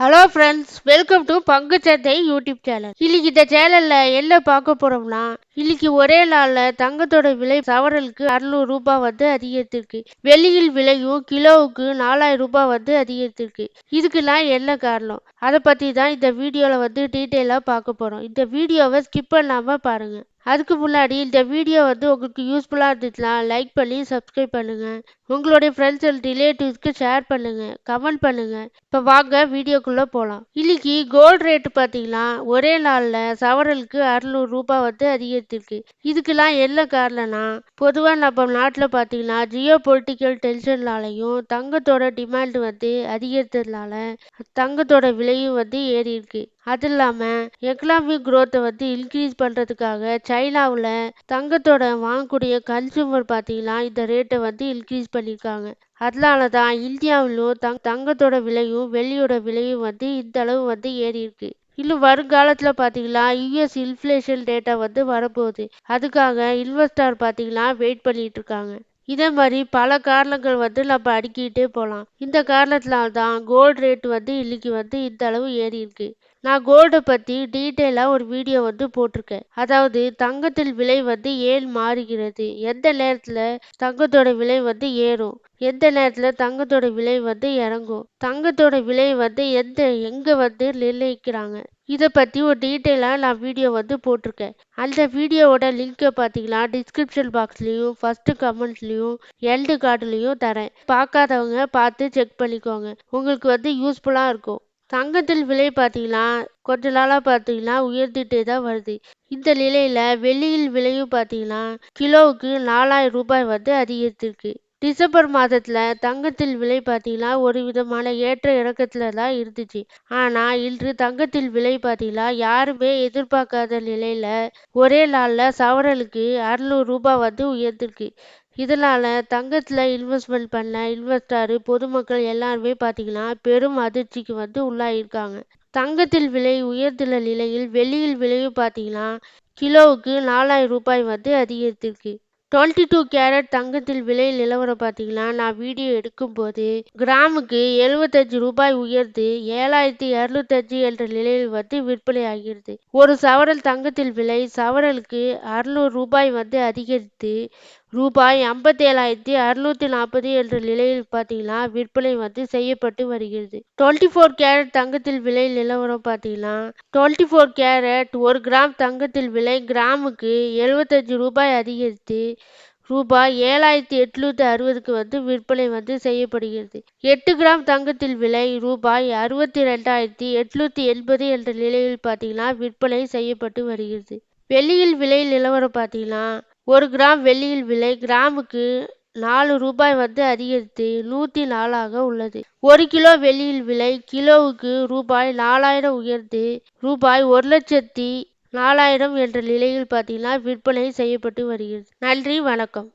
Hello friends welcome to பங்கு சந்தை YouTube channel இன்னைக்கு இந்த சேனல்ல என்ன பார்க்க போறோம்னா இன்னைக்கு ஒரே நாள்ல தங்கத்தோட விலை சவரலுக்கு அறுநூறு ரூபாய் வந்து அதிகரித்திருக்கு. வெளியில் விலையும் கிலோவுக்கு நாலாயிரம் ரூபாய் வந்து அதிகரித்திருக்கு. இதுக்கெல்லாம் என்ன காரணம்? அதை பத்தி தான் இந்த வீடியோல வந்து டீட்டெயிலா பார்க்க போறோம். இந்த வீடியோவை ஸ்கிப் பண்ணாம பாருங்க. அதுக்கு முன்னாடி இந்த வீடியோ வந்து உங்களுக்கு யூஸ்ஃபுல்லாக இருந்துச்சுன்னா லைக் பண்ணி சப்ஸ்கிரைப் பண்ணுங்க. உங்களுடைய ஃப்ரெண்ட்ஸ் அண்ட் ரிலேட்டிவ்ஸ்க்கு ஷேர் பண்ணுங்கள் கமெண்ட் பண்ணுங்கள் இப்போ வாங்க வீடியோக்குள்ளே போகலாம் இன்னைக்கு கோல்டு ரேட்டு பார்த்தீங்கன்னா ஒரே நாளில் சவரலுக்கு அறுநூறு ரூபாய் வந்து அதிகரித்திருக்கு இதுக்கெல்லாம் என்ன காரணம்னா பொதுவாக நம்ம நாட்டில் பார்த்தீங்கன்னா ஜியோ பொலிட்டிக்கல் டென்ஷன்னாலையும் தங்கத்தோட டிமாண்ட் வந்து அதிகரித்ததுனால தங்கத்தோட விலையும் வந்து ஏறி இருக்கு. அது இல்லாமல் எக்கனாமிக் குரோத்தை வந்து இன்க்ரீஸ் பண்ணுறதுக்காக சைனாவில் தங்கத்தோட வாங்கக்கூடிய கன்சூமர் பார்த்தீங்கன்னா இந்த ரேட்டை வந்து இன்க்ரீஸ் பண்ணியிருக்காங்க. அதனால தான் இந்தியாவிலும் தங் தங்கத்தோட விலையும் வெள்ளியோட விலையும் வந்து இந்த அளவு வந்து ஏறி இருக்கு. இன்னும் வருங்காலத்தில் பார்த்தீங்கன்னா யூஎஸ் இன்ஃப்ளேஷன் டேட்டா வந்து வரப்போகுது. அதுக்காக இன்வெஸ்டர் பார்த்தீங்கன்னா வெயிட் பண்ணிட்டு இருக்காங்க. இதே மாதிரி பல காரணங்கள் வந்து நம்ம அடுக்கிட்டே போகலாம். இந்த காரணத்தினால தான் கோல்டு ரேட் வந்து இன்னைக்கு வந்து இந்த அளவு ஏறி இருக்கு. நான் கோல்டை பற்றி டீட்டெயிலாக ஒரு வீடியோ வந்து போட்டிருக்கேன். அதாவது தங்கத்தின் விலை வந்து ஏன் மாறுகிறது? எந்த நேரத்தில் தங்கத்தோட விலை வந்து ஏறும்? எந்த நேரத்தில் தங்கத்தோட விலை வந்து இறங்கும்? தங்கத்தோட விலை வந்து எந்த எங்கே வந்து நிர்ணயிக்கிறாங்க? இதை பற்றி ஒரு டீட்டெயிலாக நான் வீடியோ வந்து போட்டிருக்கேன். அந்த வீடியோவோட லிங்க்கை பார்த்தீங்கன்னா டிஸ்கிரிப்ஷன் பாக்ஸ்லேயும் ஃபஸ்ட்டு கமெண்ட்லேயும் எல்டு கார்டுலேயும் தரேன். பார்க்காதவங்க பார்த்து செக் பண்ணிக்கோங்க. உங்களுக்கு வந்து யூஸ்ஃபுல்லாக இருக்கும். தங்கத்தில் விலை பார்த்தீங்கன்னா கொஞ்ச நாளாக பார்த்தீங்கன்னா உயர்ந்துட்டே தான் வருது. இந்த நிலையில் வெள்ளியில் விலையும் பார்த்தீங்கன்னா கிலோவுக்கு நாலாயிரம் ரூபாய் வந்து அதிகரித்திருக்கு டிசம்பர் மாதத்தில் தங்கத்தில் விலை பார்த்தீங்கன்னா ஒரு விதமான ஏற்ற இறக்கத்தில் தான் இருந்துச்சு. ஆனால் இன்று தங்கத்தில் விலை பார்த்தீங்கன்னா யாருமே எதிர்பார்க்காத நிலையில் ஒரே நாளில் சவரலுக்கு அறுநூறு ரூபாய் வந்து உயர்ந்திருக்கு. இதனால் தங்கத்தில் இன்வெஸ்ட்மெண்ட் பண்ண இன்வெஸ்டாரு பொதுமக்கள் எல்லாருமே பார்த்தீங்கன்னா பெரும் அதிர்ச்சிக்கு வந்து உள்ளாயிருக்காங்க. தங்கத்தில் விலை உயர்ந்துள்ள நிலையில் வெள்ளியில் விலையும் பார்த்தீங்கன்னா கிலோவுக்கு நாலாயிரம் ரூபாய் வந்து அதிகரித்திருக்கு. டுவெண்ட்டி டூ கேரட் தங்கத்தில் விலை நிலவரம் பார்த்தீங்கன்னா நான் வீடியோ எடுக்கும்போது கிராமுக்கு எழுபத்தஞ்சு ரூபாய் உயர்ந்து ஏழாயிரத்தி இரநூத்தஞ்சு என்ற நிலையில் வந்து விற்பனை ஆகிறது. ஒரு சவரல் தங்கத்தில் விலை சவரலுக்கு அறுநூறு ரூபாய் வந்து அதிகரித்து ரூபாய் ஐம்பத்தேழாயிரத்தி அறுநூத்தி நாற்பது என்ற நிலையில் பார்த்தீங்கன்னா விற்பனை வந்து செய்யப்பட்டு வருகிறது. டுவெண்ட்டி ஃபோர் கேரட் தங்கத்தில் விலை நிலவரம் பார்த்தீங்கன்னா டுவெண்ட்டி ஃபோர் கேரட் ஒரு கிராம் தங்கத்தில் விலை கிராமுக்கு எழுபத்தஞ்சு ரூபாய் அதிகரித்து ரூபாய் ஏழாயிரத்தி எட்நூத்தி அறுபதுக்கு வந்து விற்பனை வந்து செய்யப்படுகிறது. எட்டு கிராம் தங்கத்தில் விலை ரூபாய் அறுபத்தி ரெண்டாயிரத்தி எட்நூத்தி எண்பது என்ற நிலையில் பார்த்தீங்கன்னா விற்பனை செய்யப்பட்டு வருகிறது. வெள்ளியில் விலை நிலவரம் பார்த்தீங்கன்னா ஒரு கிராம் வெள்ளியில் விலை கிராமுக்கு நாலு ரூபாய் வந்து அதிகரித்து நூற்றி நாலாக உள்ளது. ஒரு கிலோ வெள்ளியில் விலை கிலோவுக்கு ரூபாய் நாலாயிரம் உயர்ந்து ரூபாய் ஒரு லட்சத்தி நாலாயிரம் என்ற நிலையில் பார்த்தீங்கன்னா விற்பனை செய்யப்பட்டு வருகிறது. நன்றி வணக்கம்.